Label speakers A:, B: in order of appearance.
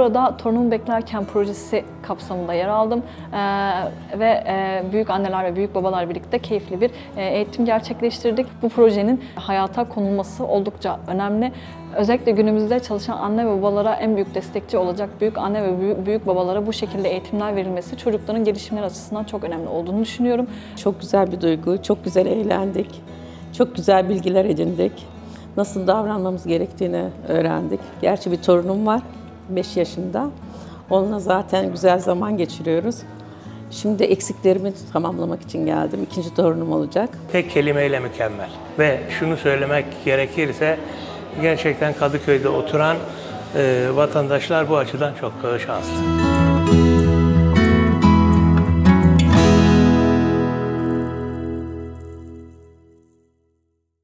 A: programında Torunumu Beklerken projesi kapsamında yer aldım Ee, ve e, büyük anneler ve büyük babalar birlikte keyifli bir e, eğitim gerçekleştirdik. Bu projenin hayata konulması oldukça önemli. Özellikle günümüzde çalışan anne ve babalara en büyük destekçi olacak büyük anne ve büyük, büyük babalara bu şekilde eğitimler verilmesi çocukların gelişimleri açısından çok önemli olduğunu düşünüyorum.
B: Çok güzel bir duygu, çok güzel eğlendik. Çok güzel bilgiler edindik. Nasıl davranmamız gerektiğini öğrendik. Gerçi bir torunum var, 5 yaşında. Onunla zaten güzel zaman geçiriyoruz. Şimdi eksiklerimi tamamlamak için geldim. İkinci torunum olacak.
C: Tek kelimeyle mükemmel. Ve şunu söylemek gerekirse gerçekten Kadıköy'de oturan e, vatandaşlar bu açıdan çok şanslı.